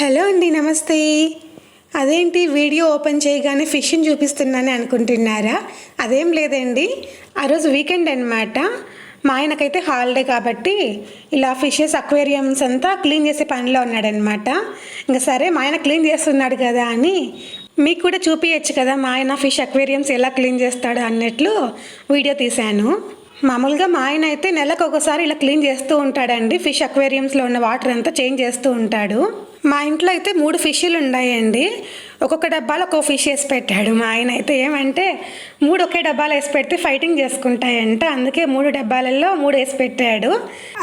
Hello అండి నమస్తే. అదేంటి వీడియో ఓపెన్ చేయగానే ఫిష్ని చూపిస్తున్నానని అనుకుంటున్నారా? అదేం లేదండి. ఆ రోజు వీకెండ్ అనమాట మా ఆయనకైతే హాలిడే కాబట్టి ఇలా ఫిషెస్ అక్వేరియమ్స్ అంతా క్లీన్ చేసే పనిలో ఉన్నాడనమాట ఇంకా సరే మా ఆయన క్లీన్ చేస్తున్నాడు కదా అని మీకు కూడా చూపించచ్చు కదా మా ఆయన ఫిష్ అక్వేరియమ్స్ ఎలా క్లీన్ చేస్తాడు అన్నట్లు వీడియో తీశాను. మామూలుగా మా ఆయన అయితే నెలకు ఒకసారి ఇలా క్లీన్ చేస్తూ ఉంటాడండి. ఫిష్ అక్వేరియమ్స్లో ఉన్న వాటర్ అంతా చేంజ్ చేస్తూ ఉంటాడు. మా ఇంట్లో అయితే మూడు ఫిష్లు ఉన్నాయండి. ఒక్కొక్క డబ్బాలో ఒక్కో ఫిష్ వేసి పెట్టాడు. మా ఆయన అయితే ఏమంటే మూడు ఒకే డబ్బాలో వేసి పెడితే ఫైటింగ్ చేసుకుంటాయంట. అందుకే మూడు డబ్బాలలో మూడు వేసి పెట్టాడు.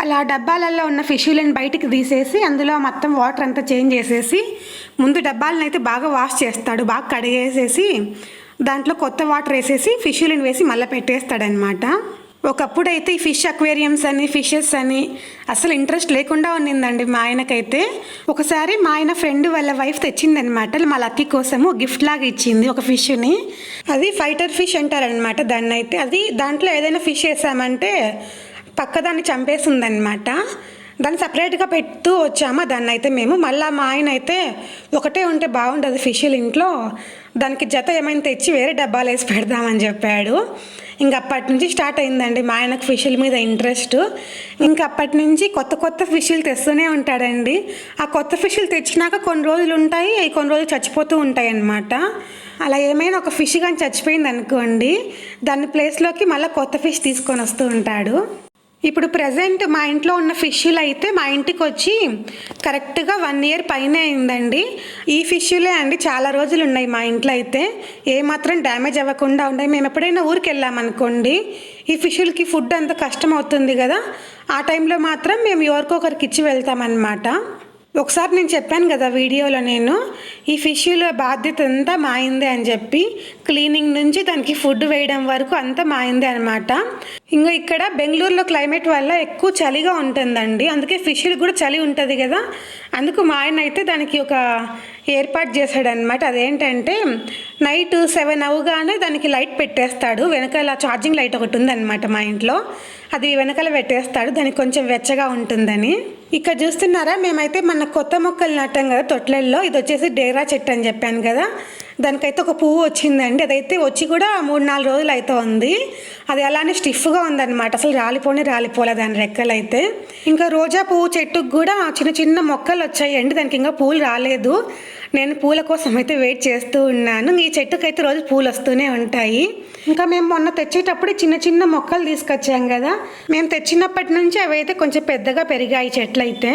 అలా డబ్బాలలో ఉన్న ఫిష్లను బయటికి తీసేసి అందులో మొత్తం వాటర్ అంతా చేంజ్ చేసేసి ముందు డబ్బాలను అయితే బాగా వాష్ చేస్తాడు. బాగా కడిగేసేసి దాంట్లో కొత్త వాటర్ వేసేసి ఫిష్లను వేసి మళ్ళీ పెట్టేస్తాడనమాట ఒకప్పుడు అయితే ఈ ఫిష్ అక్వేరియమ్స్ అని ఫిషెస్ అని అసలు ఇంట్రెస్ట్ లేకుండా ఉన్నిందండి మా ఆయనకైతే. ఒకసారి మా ఆయన ఫ్రెండ్ వాళ్ళ వైఫ్ తెచ్చిందనమాట మా లక్కీ కోసము గిఫ్ట్ లాగా ఇచ్చింది ఒక ఫిష్ని. అది ఫైటర్ ఫిష్ అంటారనమాట దాన్ని అయితే అది దాంట్లో ఏదైనా ఫిష్ వేసామంటే పక్కదాన్ని చంపేసిందనమాట దాన్ని సపరేట్గా పెడుతూ వచ్చామా? దాన్ని అయితే మేము. మళ్ళీ మా ఆయన అయితే ఒకటే ఉంటే బాగుండదు ఫిష్లు ఇంట్లో. దానికి జత ఏమైనా తెచ్చి వేరే డబ్బాలు వేసి పెడదామని చెప్పాడు. ఇంక అప్పటి నుంచి స్టార్ట్ అయిందండి. మా ఆయనకు ఫిష్ల మీద ఇంట్రెస్ట్ ఇంక అప్పటి నుంచి కొత్త కొత్త ఫిషులు తెస్తూనే ఉంటాడండి. ఆ కొత్త ఫిషులు తెచ్చినాక కొన్ని రోజులు ఉంటాయి. అవి కొన్ని రోజులు చచ్చిపోతూ ఉంటాయి అన్నమాట. అలా ఏమైనా ఒక ఫిష్ కానీ చచ్చిపోయింది అనుకోండి దాని ప్లేస్లోకి మళ్ళీ కొత్త ఫిష్ తీసుకొని వస్తూ ఉంటాడు. ఇప్పుడు ప్రజెంట్ మా ఇంట్లో ఉన్న ఫిష్లు అయితే మా ఇంటికి వచ్చి కరెక్ట్గా వన్ ఇయర్ పైన అయిందండి. ఈ ఫిష్లే అండి చాలా రోజులు ఉన్నాయి మా ఇంట్లో అయితే. ఏమాత్రం డ్యామేజ్ అవ్వకుండా ఉన్నాయి. మేము ఎప్పుడైనా ఊరికి వెళ్ళామనుకోండి ఈ ఫిష్లకి ఫుడ్ అంత కష్టం అవుతుంది కదా. ఆ టైంలో మాత్రం మేము ఎవరికొకరికి ఇచ్చి వెళ్తామన్నమాట. ఒకసారి నేను చెప్పాను కదా వీడియోలో నేను ఈ ఫిష్ల బాధ్యత అంతా మాయిందే అని చెప్పి క్లీనింగ్ నుంచి దానికి ఫుడ్ వేయడం వరకు అంతా మాయిందే అనమాట ఇంకా ఇక్కడ బెంగళూరులో క్లైమేట్ వల్ల ఎక్కువ చలిగా ఉంటుందండి. అందుకే ఫిష్లు కూడా చలి ఉంటుంది కదా. అందుకు మా ఆయన అయితే దానికి ఒక ఏర్పాటు చేశాడనమాట అదేంటంటే నైట్ సెవెన్ అవగానే దానికి లైట్ పెట్టేస్తాడు. వెనకాల ఛార్జింగ్ లైట్ ఒకటి ఉందన్నమాట మా ఇంట్లో. అది వెనకాల పెట్టేస్తాడు. దానికి కొంచెం వెచ్చగా ఉంటుందని. ఇక్కడ చూస్తున్నారా? మేమైతే మన కొత్త మొక్కలు నాటాం కదా తొట్లల్లో. ఇది వచ్చేసి డేరా చెట్టు అని చెప్పాను కదా. దానికైతే ఒక పువ్వు వచ్చిందండి. అదైతే వచ్చి కూడా మూడు నాలుగు రోజులు అయితే ఉంది. అది అలానే స్టిఫ్గా ఉందన్నమాట. అసలు రాలిపోనే రాలిపోలే దాని రెక్కలు అయితే ఇంకా రోజా పువ్వు చెట్టుకు కూడా చిన్న చిన్న మొక్కలు వచ్చాయండి. దానికి ఇంకా పూలు రాలేదు. నేను పూల కోసం అయితే వెయిట్ చేస్తూ ఉన్నాను. ఈ చెట్టుకైతే రోజు పూలు వస్తూనే ఉంటాయి. ఇంకా మేము మొన్న తెచ్చేటప్పుడు చిన్న చిన్న మొక్కలు తీసుకొచ్చాం కదా. మేము తెచ్చినప్పటి నుంచి అవి అయితే కొంచెం పెద్దగా పెరిగాయి చెట్లు అయితే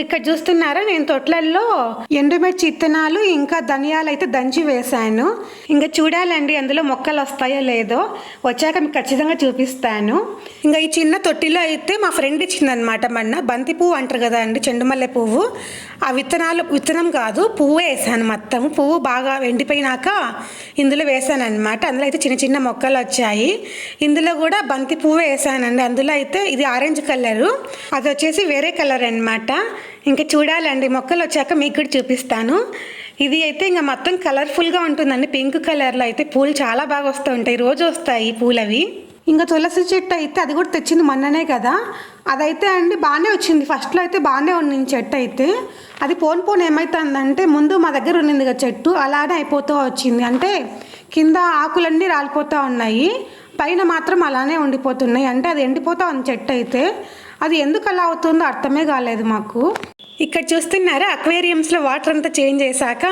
ఇక్కడ చూస్తున్నారా నేను తొట్లల్లో ఎండుమిర్చి ఇత్తనాలు ఇంకా ధనియాలు అయితే దంచి వేశాను. ఇంకా చూడాలండి అందులో మొక్కలు వస్తాయో లేదో. వచ్చాక మీకు ఖచ్చితంగా చూపిస్తాను. ఇంకా ఈ చిన్న తొట్టిలో అయితే మా ఫ్రెండ్ ఇచ్చిందనమాట మొన్న. బంతి పువ్వు అంటారు కదా అండి చెండుమల్లె పువ్వు. ఆ విత్తనాలు విత్తనం కాదు పువ్వు వేసాను మొత్తం. పువ్వు బాగా ఎండిపోయినాక ఇందులో వేసాను అనమాట అందులో అయితే చిన్న చిన్న మొక్కలు వచ్చాయి. ఇందులో కూడా బంతి పువ్వు వేసానండి అందులో అయితే ఇది ఆరెంజ్ కలరు. అది వచ్చేసి వేరే కలర్ అన్నమాట. ఇంకా చూడాలండి మొక్కలు వచ్చాక మీకు కూడా చూపిస్తాను. ఇది అయితే ఇంకా మొత్తం కలర్ఫుల్గా ఉంటుందండి పింక్ కలర్లో అయితే పూలు చాలా బాగా వస్తూ ఉంటాయి రోజు వస్తాయి పూలు అవి ఇంకా తులసి చెట్టు అయితే అది కూడా తెచ్చింది మొన్ననే కదా. అదైతే అండి బాగానే వచ్చింది ఫస్ట్లో అయితే బాగానే ఉన్నింది చెట్టు అయితే. అది పోను పోను ఏమవుతుందంటే ముందు మా దగ్గర ఉన్నింది కదా చెట్టు అలానే అయిపోతూ వచ్చింది. అంటే కింద ఆకులన్నీ రాలిపోతూ ఉన్నాయి పైన మాత్రం అలానే ఉండిపోతున్నాయి. అంటే అది ఎండిపోతూ ఉంది చెట్టు అయితే. అది ఎందుకు అలా అవుతుందో అర్థమే కాలేదు మాకు. ఇక్కడ చూస్తున్నారా అక్వేరియంస్లో వాటర్ అంతా చేంజ్ చేశాక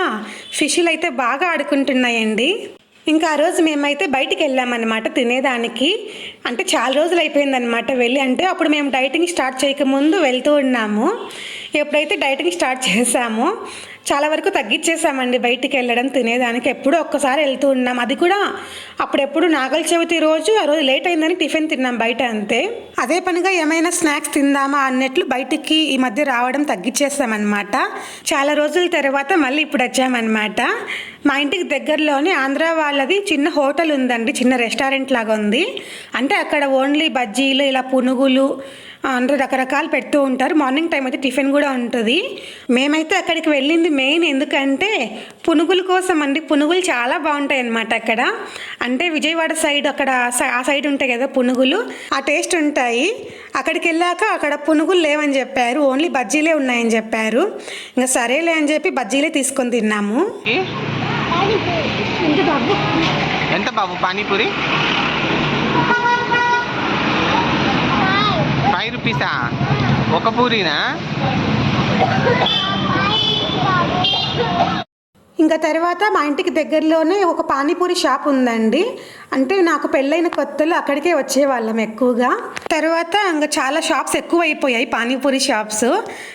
ఫిష్లు అయితే బాగా ఆడుకుంటున్నాయండి. ఇంకా ఆ రోజు మేమైతే బయటికి వెళ్ళామన్నమాట తినేదానికి. అంటే చాలా రోజులు అయిపోయిందనమాట వెళ్ళి అంటే అప్పుడు మేము డైటింగ్ స్టార్ట్ చేయకముందు వెళ్తూ ఉన్నాము. ఎప్పుడైతే డైటింగ్ స్టార్ట్ చేసామో చాలా వరకు తగ్గించేసామండి బయటికి వెళ్ళడం తినేదానికి ఎప్పుడూ ఒక్కసారి వెళ్తూ ఉన్నాం. అది కూడా అప్పుడెప్పుడు నాగల చవితి రోజు ఆ రోజు లేట్ అయిందని టిఫిన్ తిన్నాం బయట అంతే. అదే పనిగా ఏమైనా స్నాక్స్ తిందామా అన్నట్లు బయటికి ఈ మధ్య రావడం తగ్గించేసామన్నమాట చాలా రోజుల తర్వాత మళ్ళీ ఇప్పుడు వచ్చామన్నమాట. మా ఇంటికి దగ్గరలోనే ఆంధ్ర వాళ్ళది చిన్న హోటల్ ఉందండి చిన్న రెస్టారెంట్ లాగా ఉంది. అంటే అక్కడ ఓన్లీ బజ్జీలు ఇలా పునుగులు అందరూ రకరకాలు పెడుతూ ఉంటారు. మార్నింగ్ టైం అయితే టిఫిన్ కూడా ఉంటుంది. మేమైతే అక్కడికి వెళ్ళింది మెయిన్ ఎందుకంటే పునుగుల కోసం అండి పునుగులు చాలా బాగుంటాయి అన్నమాట అక్కడ. అంటే విజయవాడ సైడ్ అక్కడ స- ఆ సైడ్ ఉంటాయి కదా పునుగులు. ఆ టేస్ట్ ఉంటాయి. అక్కడికి వెళ్ళాక అక్కడ పునుగులు లేవని చెప్పారు. ఓన్లీ బజ్జీలే ఉన్నాయని చెప్పారు. ఇంకా సరేలే అని చెప్పి బజ్జీలే తీసుకొని తిన్నాము? ఎంత బాబు? పానీపూరి? పీసా ఒక పూరీనా? ఇంకా తర్వాత మా ఇంటికి దగ్గరలోనే ఒక పానీపూరి షాప్ ఉందండి. అంటే నాకు పెళ్ళైన కొత్తలో అక్కడికే వచ్చేవాళ్ళం ఎక్కువగా. తర్వాత ఇంకా చాలా షాప్స్ ఎక్కువ అయిపోయాయి పానీపూరి షాప్స్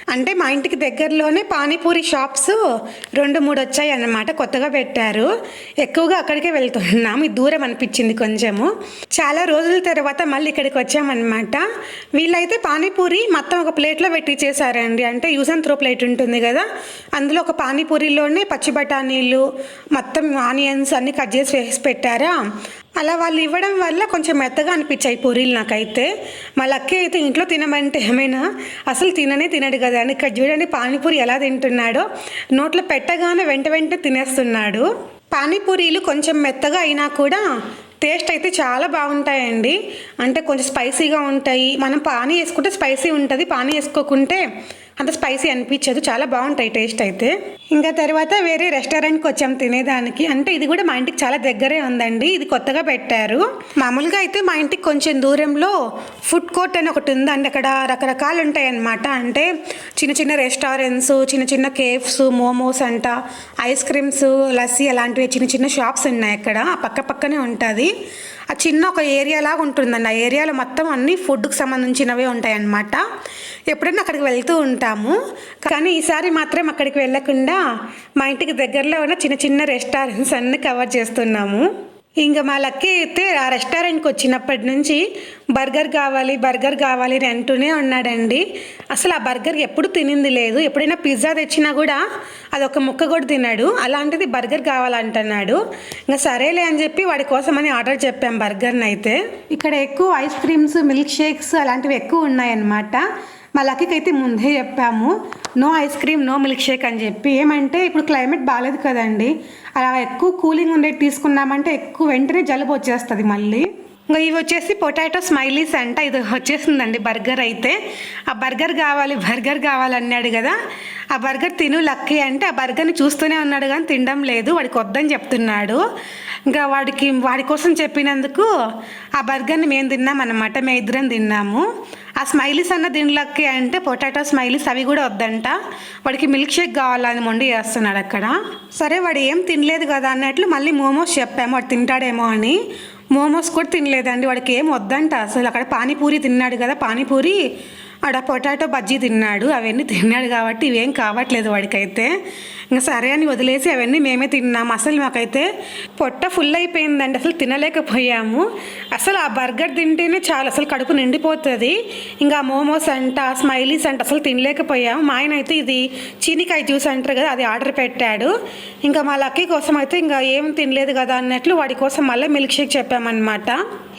అంటే మా ఇంటికి దగ్గరలోనే పానీపూరి షాప్స్ రెండు మూడు వచ్చాయి అన్నమాట. కొత్తగా పెట్టారు. ఎక్కువగా అక్కడికే వెళ్తున్నాము. ఇది దూరం అనిపించింది కొంచెము. చాలా రోజుల తర్వాత మళ్ళీ ఇక్కడికి వచ్చామన్నమాట. వీళ్ళైతే పానీపూరి మొత్తం ఒక ప్లేట్లో పెట్టి చేశారండి. అంటే యూస్ అండ్ త్రో ప్లేట్ ఉంటుంది కదా. అందులో ఒక పానీపూరిలోనే పచ్చి బఠానీలు మొత్తం ఆనియన్స్ అన్నీ కట్ చేసి వేసి పెట్టారా? అలా వాళ్ళు ఇవ్వడం వల్ల కొంచెం మెత్తగా అనిపించాయి పూరీలు నాకైతే. మా లక్కీ అయితే ఇంట్లో తినమంటే ఏమైనా? అసలు తిననే తినడు కదా. అని ఇక్కడ చూడండి పానీపూరి ఎలా తింటున్నాడో. నోట్లో పెట్టగానే వెంట వెంట తినేస్తున్నాడు. పానీపూరీలు కొంచెం మెత్తగా అయినా కూడా టేస్ట్ అయితే చాలా బాగుంటాయండి. అంటే కొంచెం స్పైసీగా ఉంటాయి. మనం పానీ వేసుకుంటే స్పైసీ ఉంటుంది. పానీ వేసుకోకుంటే అంత స్పైసీ అనిపించదు చాలా బాగుంటాయి టేస్ట్ అయితే. ఇంకా తర్వాత వేరే రెస్టారెంట్కి వచ్చాం తినేదానికి. అంటే ఇది కూడా మా ఇంటికి చాలా దగ్గరే ఉందండి ఇది కొత్తగా పెట్టారు. మామూలుగా అయితే మా ఇంటికి కొంచెం దూరంలో ఫుడ్ కోర్ట్ అని ఒకటి ఉందండి అక్కడ రకరకాలు ఉంటాయి అన్నమాట అంటే చిన్న చిన్న రెస్టారెంట్స్ చిన్న చిన్న కేఫ్స్ మోమోస్ అంట ఐస్ క్రీమ్స్ లస్సీ అలాంటివి చిన్న చిన్న షాప్స్ ఉన్నాయి అక్కడ పక్క పక్కనే ఉంటుంది. ఆ చిన్న ఒక ఏరియా లాగా ఉంటుందండి ఆ ఏరియాలో మొత్తం అన్ని ఫుడ్కి సంబంధించినవే ఉంటాయి అన్నమాట ఎప్పుడైనా అక్కడికి వెళ్తూ ఉంటాము. కానీ ఈసారి మాత్రం అక్కడికి వెళ్ళకుండా మా ఇంటికి దగ్గరలో ఉన్న చిన్న చిన్న రెస్టారెంట్స్ అన్నీ కవర్ చేస్తున్నాము. ఇంకా మా లక్కీ అయితే ఆ రెస్టారెంట్కి వచ్చినప్పటి నుంచి బర్గర్ కావాలి బర్గర్ కావాలి అని అంటూనే ఉన్నాడండి. అసలు ఆ బర్గర్ ఎప్పుడు తినింది లేదు. ఎప్పుడైనా పిజ్జా తెచ్చినా కూడా అది ఒక ముక్క కూడా తిన్నాడు అలాంటిది బర్గర్ కావాలంటున్నాడు. ఇంకా సరేలే అని చెప్పి వాడి కోసం అని ఆర్డర్ చెప్పాం బర్గర్ని అయితే ఇక్కడ ఎక్కువ ఐస్ క్రీమ్స్ మిల్క్ షేక్స్ అలాంటివి ఎక్కువ ఉన్నాయన్నమాట. మా లక్కీకి అయితే ముందే చెప్పాము no ice cream no milk shake అని చెప్పి. ఏమంటే ఇప్పుడు క్లైమేట్ బాగాలేదు కదండి. అలా ఎక్కువ కూలింగ్ ఉండేది తీసుకున్నామంటే ఎక్కువ వెంటనే జలుబు వచ్చేస్తుంది మళ్ళీ. ఇంకా ఇవి వచ్చేసి పొటాటో స్మైలీస్ అంట. ఇది వచ్చేసిందండి బర్గర్ అయితే. ఆ బర్గర్ కావాలి బర్గర్ కావాలి అన్నాడు కదా. ఆ బర్గర్ తిను లక్కీ అంటే ఆ బర్గర్ని చూస్తూనే ఉన్నాడు కానీ తినడం లేదు వాడికి వద్దని చెప్తున్నాడు. ఇంకా వాడికి వాడి కోసం చెప్పినందుకు ఆ బర్గర్ని మేము తిన్నాం అన్నమాట మేము ఇద్దరం తిన్నాము. ఆ స్మైలీస్ అన్న దీనిలోకి అంటే పొటాటో స్మైలీస్ అవి కూడా వద్దంట. వాడికి మిల్క్ షేక్ కావాలని మొండి చేస్తున్నాడు అక్కడ. సరే వాడు ఏం తినలేదు కదా అన్నట్లు మళ్ళీ మోమోస్ చెప్పాము. వాడు తింటాడేమో అని. మోమోస్ కూడా తినలేదండి. వాడికి ఏం వద్దంట. అసలు అక్కడ పానీపూరి తిన్నాడు కదా. పానీపూరి ఆడ పొటాటో బజ్జీ తిన్నాడు. అవన్నీ తిన్నాడు కాబట్టి ఇవేం కావట్లేదు వాడికైతే. ఇంకా సరే అని వదిలేసి అవన్నీ మేమే తిన్నాము. అసలు మాకైతే పొట్ట ఫుల్ అయిపోయిందండి. అసలు తినలేకపోయాము. అసలు ఆ బర్గర్ తింటేనే చాలా. అసలు కడుపు నిండిపోతుంది. ఇంకా మోమోస్ అంట స్మైలీస్ అంట అసలు తినలేకపోయాము. మా ఆయన అయితే ఇది చీనికాయ జ్యూస్ అంటారు కదా అది ఆర్డర్ పెట్టాడు. ఇంకా మా లక్కీ కోసం అయితే ఇంకా ఏం తినలేదు కదా అన్నట్లు వాడి కోసం మళ్ళీ మిల్క్ షేక్ చెప్పామన్నమాట.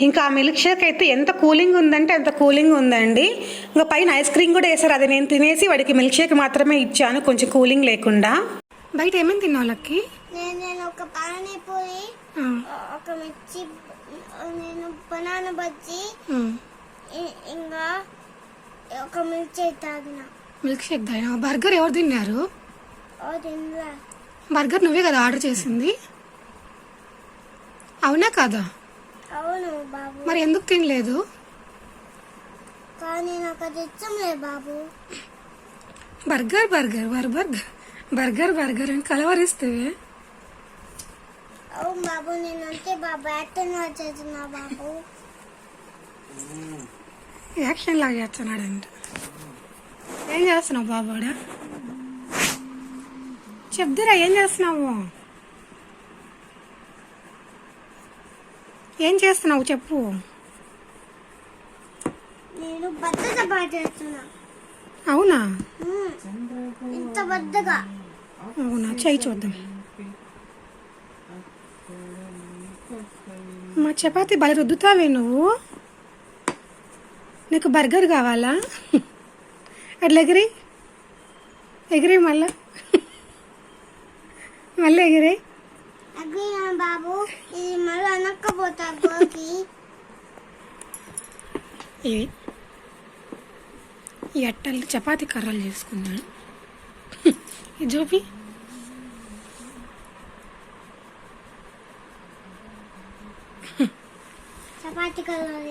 ఇంకా ఆ మిల్క్ షేక్ అయితే ఎంత కూలింగ్ ఉందంటే అంత కూలింగ్ ఉందండి. ఇంకా పైన ఐస్ క్రీమ్ కూడా వేసారు అది నేను తినేసి వాడికి మిల్క్ షేక్ మాత్రమే ఇచ్చాను. కొంచెం కూలింగ్ లేకుండా. బయట ఏమేమి తిన్నావు లక్కీ? నేను ఒక పానీపూరి ఒక మిర్చి నేను బనానా బజ్జీ ఇంకా ఒక మిర్చి తాగిన. మిల్క్ షేక్ తాగినా బర్గర్ ఎవరు తిన్నారు? బర్గర్ నువ్వే కదా ఆర్డర్ చేసింది? అవునా కాదా? అవును బాబు. మరి ఎందుకు తినలేదు? కానీ నాకు అది ఇష్టంలే బాబు. Burger burger burger burger burger అని కలవరిస్తే అవును బాబు నేను అంతే బాబు యాక్టింగ్ చేస్తున్నా బాబు. యాక్షన్ లాగా చేస్తున్నాడంట. ఏం చేస్తున్నావు బాబోడా చెప్దురా ఏం చేస్తున్నావు? ఏం చేస్తున్నావు చెప్పు. నేను బద్దగా బాగా చేస్తున్నా. అవునా. ఇంత బద్దగా అవునా? చేయి చూద్దాం. మా చపాతి బలి రుద్దుతావే నువ్వు. నీకు బర్గర్ కావాలా? అట్లా ఎగిరి. ఎగిరి మళ్ళా. మళ్ళీ ఎగిరి. బాబు? ఇది మళ్ళీ అనక్కపోతా ఇవి ఈ అట్టలు చపాతీ కర్రలు చేసుకున్నాను ఇది చూపి చపాతి కలర్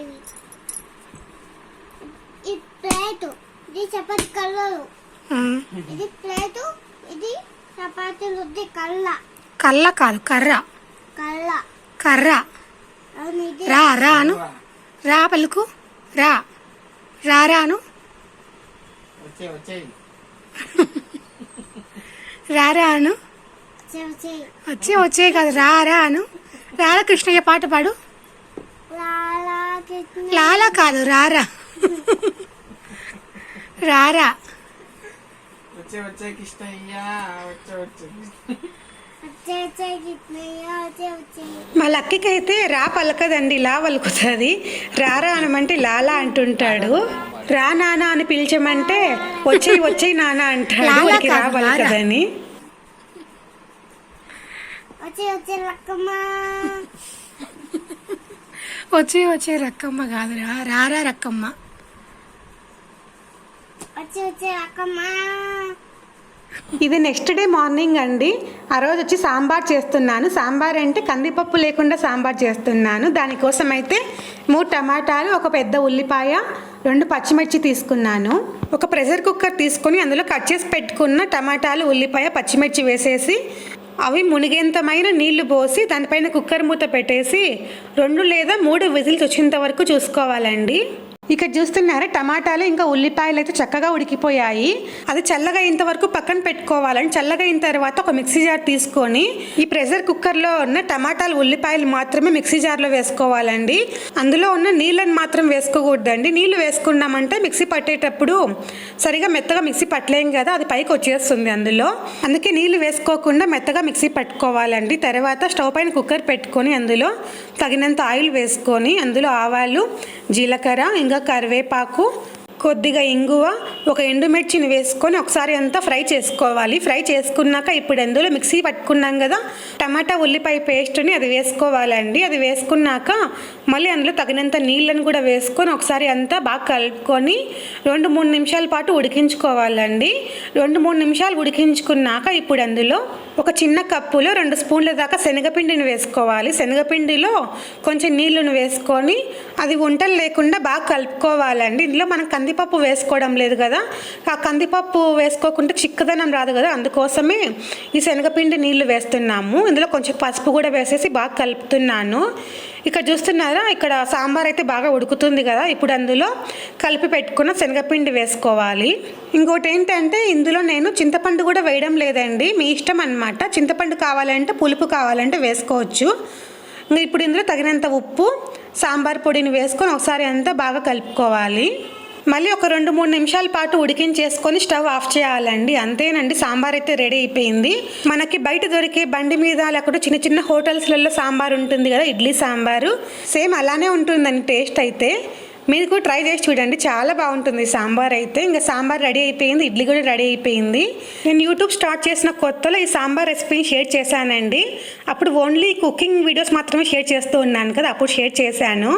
ఇది ప్లేటు ఇది చపాతి కలరు ఆ, ఇది ప్లేటు ఇది చపాతి రుద్ది కళ్ళ కళ్ళ కాదు కర్ర. కళ్ళ కర్ర. రా రా అను రా పలుకు రా. రా రాను. వచ్చే వచ్చేయి రా రా అను వచ్చే వచ్చే కాదు రా రా అను? రారా కృష్ణయ్య పాట పాడు. లాలా కాదు రారా. రారా. వచ్చే వచ్చే కిష్టయ్యా వచ్చే వచ్చే. వచ్చే వచ్చే వచ్చే వచ్చే మా లక్కీకి అయితే రా పలకదండి లా పలుకుతుంది. రారా అనమంటే లాలా అంటుంటాడు. రా నానా అని పిలిచమంటే వచ్చేయి వచ్చేయి నానా అంటాడు. వాడికి రా. పలకదని. వచ్చే వచ్చే లక్కమ్మ వచ్చే వచ్చే రక్కమ్మ కాదురా. రారా రక్కమ్మ. వచ్చే వచ్చే లక్కమ్మ ఇది నెక్స్ట్ డే మార్నింగ్ అండి. ఆ రోజు వచ్చి సాంబార్ చేస్తున్నాను. సాంబార్ అంటే కందిపప్పు లేకుండా సాంబార్ చేస్తున్నాను. దానికోసం అయితే మూడు టమాటాలు ఒక పెద్ద ఉల్లిపాయ రెండు పచ్చిమిర్చి తీసుకున్నాను. ఒక ప్రెషర్ కుక్కర్ తీసుకొని అందులో కట్ చేసి పెట్టుకున్న టమాటాలు ఉల్లిపాయ పచ్చిమిర్చి వేసేసి అవి మునిగేంతమైన నీళ్ళు పోసి దానిపైన కుక్కర్ మూత పెట్టేసి రెండు లేదా మూడు విజిల్స్ వచ్చేంత వరకు చూసుకోవాలండి. ఇక్కడ చూస్తున్నారా టమాటాలు ఇంకా ఉల్లిపాయలు అయితే చక్కగా ఉడికిపోయాయి. అది చల్లగా అయిన వరకు పక్కన పెట్టుకోవాలని చల్లగా అయిన తర్వాత ఒక మిక్సీ జార్ తీసుకొని ఈ ప్రెషర్ కుక్కర్లో ఉన్న టమాటాలు ఉల్లిపాయలు మాత్రమే మిక్సీ జార్లో వేసుకోవాలండి. అందులో ఉన్న నీళ్ళని మాత్రం వేసుకోకూడదండి. నీళ్ళు వేసుకున్నామంటే మిక్సీ పట్టేటప్పుడు సరిగా మెత్తగా మిక్సీ పట్టలేం కదా అది పైకి వచ్చేస్తుంది అందులో. అందుకే నీళ్ళు వేసుకోకుండా మెత్తగా మిక్సీ పట్టుకోవాలండి. తర్వాత స్టవ్ పైన కుక్కర్ పెట్టుకొని అందులో తగినంత ఆయిల్ వేసుకొని అందులో ఆవాలు జీలకర్ర ఇంకా కరివేపాకు కొద్దిగా ఇంగువ ఒక ఎండుమిర్చిని వేసుకొని ఒకసారి అంతా ఫ్రై చేసుకోవాలి. ఫ్రై చేసుకున్నాక ఇప్పుడు అందులో మిక్సీ పట్టుకున్నాం కదా టమాటా ఉల్లిపాయ పేస్ట్ని అది వేసుకోవాలండి. అది వేసుకున్నాక మళ్ళీ అందులో తగినంత నీళ్ళని కూడా వేసుకొని ఒకసారి అంతా బాగా కలుపుకొని రెండు మూడు నిమిషాల పాటు ఉడికించుకోవాలండి. రెండు మూడు నిమిషాలు ఉడికించుకున్నాక ఇప్పుడు అందులో ఒక చిన్న కప్పులో రెండు స్పూన్ల దాకా శనగపిండిని వేసుకోవాలి. శనగపిండిలో కొంచెం నీళ్ళను వేసుకొని అది వంటలు లేకుండా బాగా కలుపుకోవాలండి. ఇందులో మనం కందిపప్పు వేసుకోవడం లేదు కదా. ఆ కందిపప్పు వేసుకోకుంటే చిక్కదనం రాదు కదా. అందుకోసమే ఈ శనగపిండి నీళ్ళు వేస్తున్నాము. ఇందులో కొంచెం పసుపు కూడా వేసేసి బాగా కలుపుతున్నాను. ఇక్కడ చూస్తున్నారా? ఇక్కడ సాంబార్ అయితే బాగా ఉడుకుతుంది కదా. ఇప్పుడు అందులో కలిపి పెట్టుకున్న శనగపిండి వేసుకోవాలి. ఇంకోటి ఏంటంటే ఇందులో నేను చింతపండు కూడా వేయడం లేదండి. మీ ఇష్టం అన్నమాట. చింతపండు కావాలంటే పులుపు కావాలంటే వేసుకోవచ్చు. ఇంకా ఇప్పుడు ఇందులో తగినంత ఉప్పు సాంబార్ పొడిని వేసుకొని ఒకసారి అంతా బాగా కలుపుకోవాలి. మళ్ళీ ఒక రెండు మూడు నిమిషాల పాటు ఉడికించేసుకొని స్టవ్ ఆఫ్ చేయాలండి. అంతేనండి సాంబార్ అయితే రెడీ అయిపోయింది. మనకి బయట దొరికే బండి మీద లేకపోతే చిన్న చిన్న హోటల్స్లలో సాంబార్ ఉంటుంది కదా ఇడ్లీ సాంబారు. సేమ్ అలానే ఉంటుందండి టేస్ట్ అయితే. మీరు కూడా ట్రై చేసి చూడండి. చాలా బాగుంటుంది. సాంబార్ అయితే ఇంకా సాంబార్ రెడీ అయిపోయింది. ఇడ్లీ కూడా రెడీ అయిపోయింది. నేను యూట్యూబ్ స్టార్ట్ చేసిన కొత్తలో ఈ సాంబార్ రెసిపీని షేర్ చేశానండి. అప్పుడు ఓన్లీ కుకింగ్ వీడియోస్ మాత్రమే షేర్ చేస్తూ ఉన్నాను కదా. అప్పుడు షేర్ చేశాను.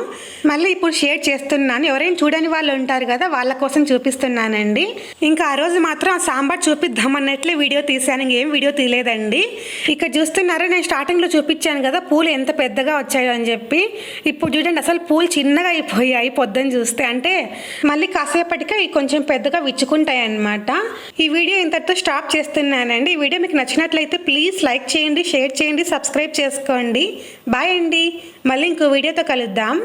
మళ్ళీ ఇప్పుడు షేర్ చేస్తున్నాను. ఎవరైనా చూడని వాళ్ళు ఉంటారు కదా వాళ్ళ కోసం చూపిస్తున్నానండి. ఇంకా ఆ రోజు మాత్రం ఆ సాంబార్ చూపిద్దామన్నట్లే వీడియో తీశాను. ఇంకేం వీడియో తీయలేదండి. ఇక్కడ చూస్తున్నారా నేను స్టార్టింగ్లో చూపించాను కదా పూలు ఎంత పెద్దగా వచ్చాయో అని చెప్పి. ఇప్పుడు చూడండి అసలు పూలు చిన్నగా అయిపోయాయి. పొద్దు అర్థం చూస్తే అంటే మళ్ళీ కాసేపటికే ఇవి కొంచెం పెద్దగా విచ్చుకుంటాయి అన్నమాట ఈ వీడియో ఇంతటితో స్టాప్ చేస్తున్నానండి. ఈ వీడియో మీకు నచ్చినట్లయితే ప్లీజ్ లైక్ చేయండి షేర్ చేయండి సబ్స్క్రైబ్ చేసుకోండి. బాయ్ అండి. మళ్ళీ ఇంకో వీడియోతో కలుద్దాం.